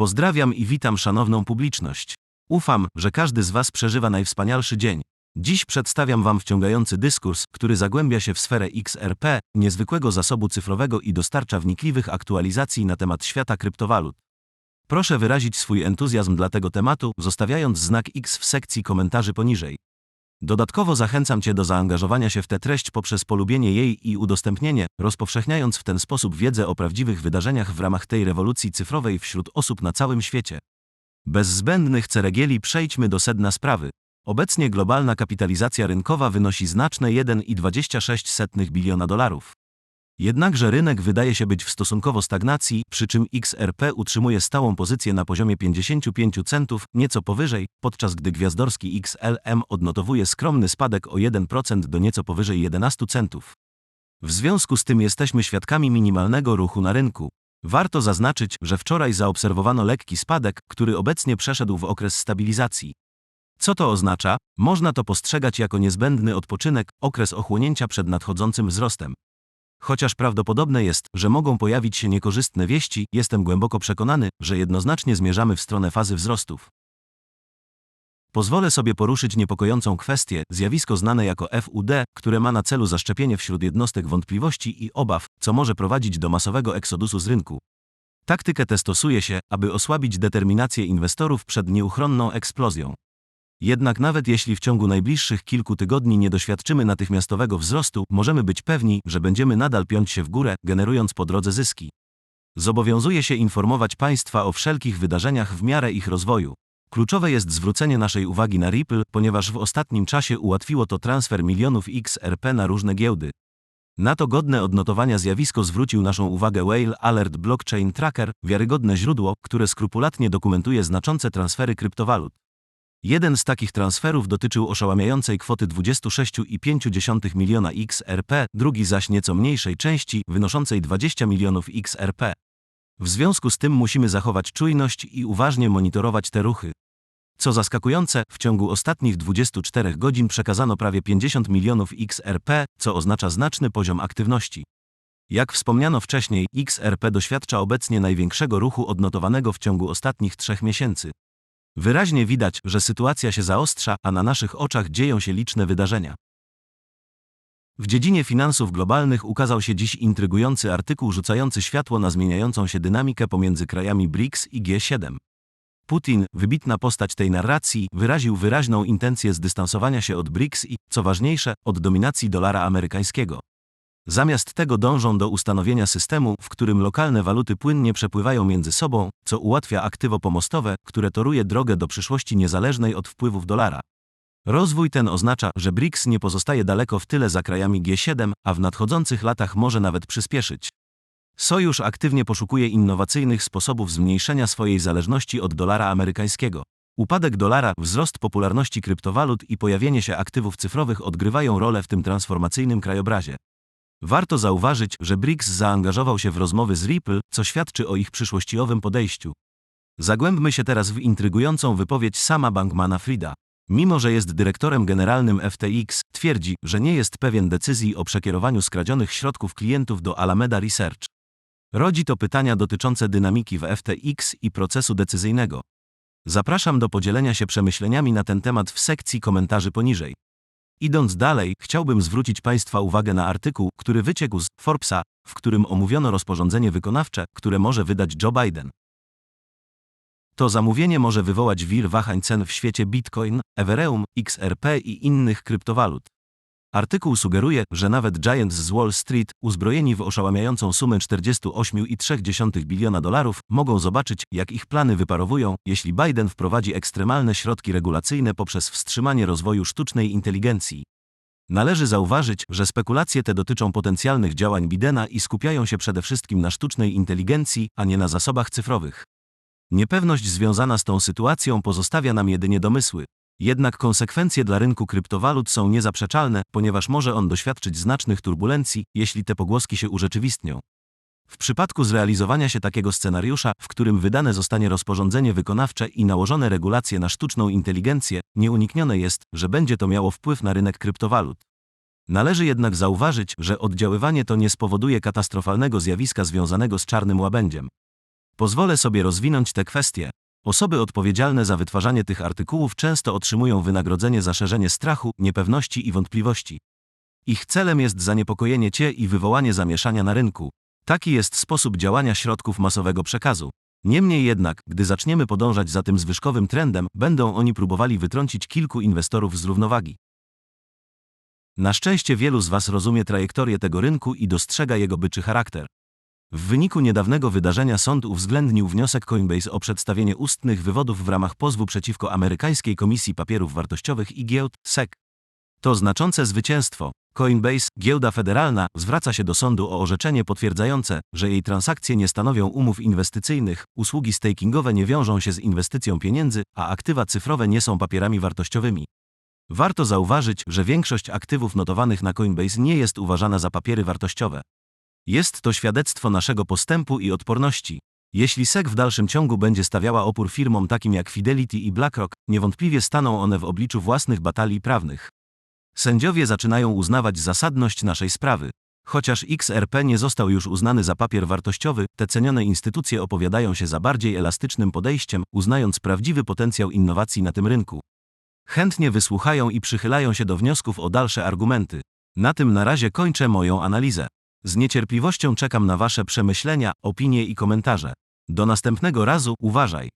Pozdrawiam i witam szanowną publiczność. Ufam, że każdy z Was przeżywa najwspanialszy dzień. Dziś przedstawiam Wam wciągający dyskurs, który zagłębia się w sferę XRP, niezwykłego zasobu cyfrowego i dostarcza wnikliwych aktualizacji na temat świata kryptowalut. Proszę wyrazić swój entuzjazm dla tego tematu, zostawiając znak X w sekcji komentarzy poniżej. Dodatkowo zachęcam Cię do zaangażowania się w tę treść poprzez polubienie jej i udostępnienie, rozpowszechniając w ten sposób wiedzę o prawdziwych wydarzeniach w ramach tej rewolucji cyfrowej wśród osób na całym świecie. Bez zbędnych ceregieli przejdźmy do sedna sprawy. Obecnie globalna kapitalizacja rynkowa wynosi znaczne 1,26 biliona dolarów. Jednakże rynek wydaje się być w stosunkowo stagnacji, przy czym XRP utrzymuje stałą pozycję na poziomie 55 centów, nieco powyżej, podczas gdy gwiazdorski XLM odnotowuje skromny spadek o 1% do nieco powyżej 11 centów. W związku z tym jesteśmy świadkami minimalnego ruchu na rynku. Warto zaznaczyć, że wczoraj zaobserwowano lekki spadek, który obecnie przeszedł w okres stabilizacji. Co to oznacza? Można to postrzegać jako niezbędny odpoczynek, okres ochłonięcia przed nadchodzącym wzrostem. Chociaż prawdopodobne jest, że mogą pojawić się niekorzystne wieści, jestem głęboko przekonany, że jednoznacznie zmierzamy w stronę fazy wzrostów. Pozwolę sobie poruszyć niepokojącą kwestię, zjawisko znane jako FUD, które ma na celu zaszczepienie wśród jednostek wątpliwości i obaw, co może prowadzić do masowego eksodusu z rynku. Taktykę tę stosuje się, aby osłabić determinację inwestorów przed nieuchronną eksplozją. Jednak nawet jeśli w ciągu najbliższych kilku tygodni nie doświadczymy natychmiastowego wzrostu, możemy być pewni, że będziemy nadal piąć się w górę, generując po drodze zyski. Zobowiązuję się informować Państwa o wszelkich wydarzeniach w miarę ich rozwoju. Kluczowe jest zwrócenie naszej uwagi na Ripple, ponieważ w ostatnim czasie ułatwiło to transfer milionów XRP na różne giełdy. Na to godne odnotowania zjawisko zwrócił naszą uwagę Whale Alert Blockchain Tracker, wiarygodne źródło, które skrupulatnie dokumentuje znaczące transfery kryptowalut. Jeden z takich transferów dotyczył oszałamiającej kwoty 26,5 miliona XRP, drugi zaś nieco mniejszej części, wynoszącej 20 milionów XRP. W związku z tym musimy zachować czujność i uważnie monitorować te ruchy. Co zaskakujące, w ciągu ostatnich 24 godzin przekazano prawie 50 milionów XRP, co oznacza znaczny poziom aktywności. Jak wspomniano wcześniej, XRP doświadcza obecnie największego ruchu odnotowanego w ciągu ostatnich trzech miesięcy. Wyraźnie widać, że sytuacja się zaostrza, a na naszych oczach dzieją się liczne wydarzenia. W dziedzinie finansów globalnych ukazał się dziś intrygujący artykuł rzucający światło na zmieniającą się dynamikę pomiędzy krajami BRICS i G7. Putin, wybitna postać tej narracji, wyraził wyraźną intencję zdystansowania się od BRICS i, co ważniejsze, od dominacji dolara amerykańskiego. Zamiast tego dążą do ustanowienia systemu, w którym lokalne waluty płynnie przepływają między sobą, co ułatwia aktywo pomostowe, które toruje drogę do przyszłości niezależnej od wpływów dolara. Rozwój ten oznacza, że BRICS nie pozostaje daleko w tyle za krajami G7, a w nadchodzących latach może nawet przyspieszyć. Sojusz aktywnie poszukuje innowacyjnych sposobów zmniejszenia swojej zależności od dolara amerykańskiego. Upadek dolara, wzrost popularności kryptowalut i pojawienie się aktywów cyfrowych odgrywają rolę w tym transformacyjnym krajobrazie. Warto zauważyć, że BRICS zaangażował się w rozmowy z Ripple, co świadczy o ich przyszłościowym podejściu. Zagłębmy się teraz w intrygującą wypowiedź sama Bankmana Frida. Mimo, że jest dyrektorem generalnym FTX, twierdzi, że nie jest pewien decyzji o przekierowaniu skradzionych środków klientów do Alameda Research. Rodzi to pytania dotyczące dynamiki w FTX i procesu decyzyjnego. Zapraszam do podzielenia się przemyśleniami na ten temat w sekcji komentarzy poniżej. Idąc dalej, chciałbym zwrócić Państwa uwagę na artykuł, który wyciekł z Forbesa, w którym omówiono rozporządzenie wykonawcze, które może wydać Joe Biden. To zamówienie może wywołać wir wahań cen w świecie Bitcoin, Ethereum, XRP i innych kryptowalut. Artykuł sugeruje, że nawet Giants z Wall Street, uzbrojeni w oszałamiającą sumę 48,3 biliona dolarów, mogą zobaczyć, jak ich plany wyparowują, jeśli Biden wprowadzi ekstremalne środki regulacyjne poprzez wstrzymanie rozwoju sztucznej inteligencji. Należy zauważyć, że spekulacje te dotyczą potencjalnych działań Bidena i skupiają się przede wszystkim na sztucznej inteligencji, a nie na zasobach cyfrowych. Niepewność związana z tą sytuacją pozostawia nam jedynie domysły. Jednak konsekwencje dla rynku kryptowalut są niezaprzeczalne, ponieważ może on doświadczyć znacznych turbulencji, jeśli te pogłoski się urzeczywistnią. W przypadku zrealizowania się takiego scenariusza, w którym wydane zostanie rozporządzenie wykonawcze i nałożone regulacje na sztuczną inteligencję, nieuniknione jest, że będzie to miało wpływ na rynek kryptowalut. Należy jednak zauważyć, że oddziaływanie to nie spowoduje katastrofalnego zjawiska związanego z czarnym łabędziem. Pozwolę sobie rozwinąć te kwestie. Osoby odpowiedzialne za wytwarzanie tych artykułów często otrzymują wynagrodzenie za szerzenie strachu, niepewności i wątpliwości. Ich celem jest zaniepokojenie Cię i wywołanie zamieszania na rynku. Taki jest sposób działania środków masowego przekazu. Niemniej jednak, gdy zaczniemy podążać za tym zwyżkowym trendem, będą oni próbowali wytrącić kilku inwestorów z równowagi. Na szczęście wielu z Was rozumie trajektorię tego rynku i dostrzega jego byczy charakter. W wyniku niedawnego wydarzenia sąd uwzględnił wniosek Coinbase o przedstawienie ustnych wywodów w ramach pozwu przeciwko amerykańskiej Komisji Papierów Wartościowych i Giełd SEC. To znaczące zwycięstwo. Coinbase, giełda federalna, zwraca się do sądu o orzeczenie potwierdzające, że jej transakcje nie stanowią umów inwestycyjnych, usługi stakingowe nie wiążą się z inwestycją pieniędzy, a aktywa cyfrowe nie są papierami wartościowymi. Warto zauważyć, że większość aktywów notowanych na Coinbase nie jest uważana za papiery wartościowe. Jest to świadectwo naszego postępu i odporności. Jeśli SEC w dalszym ciągu będzie stawiała opór firmom takim jak Fidelity i BlackRock, niewątpliwie staną one w obliczu własnych batalii prawnych. Sędziowie zaczynają uznawać zasadność naszej sprawy. Chociaż XRP nie został już uznany za papier wartościowy, te cenione instytucje opowiadają się za bardziej elastycznym podejściem, uznając prawdziwy potencjał innowacji na tym rynku. Chętnie wysłuchają i przychylają się do wniosków o dalsze argumenty. Na tym na razie kończę moją analizę. Z niecierpliwością czekam na Wasze przemyślenia, opinie i komentarze. Do następnego razu uważaj.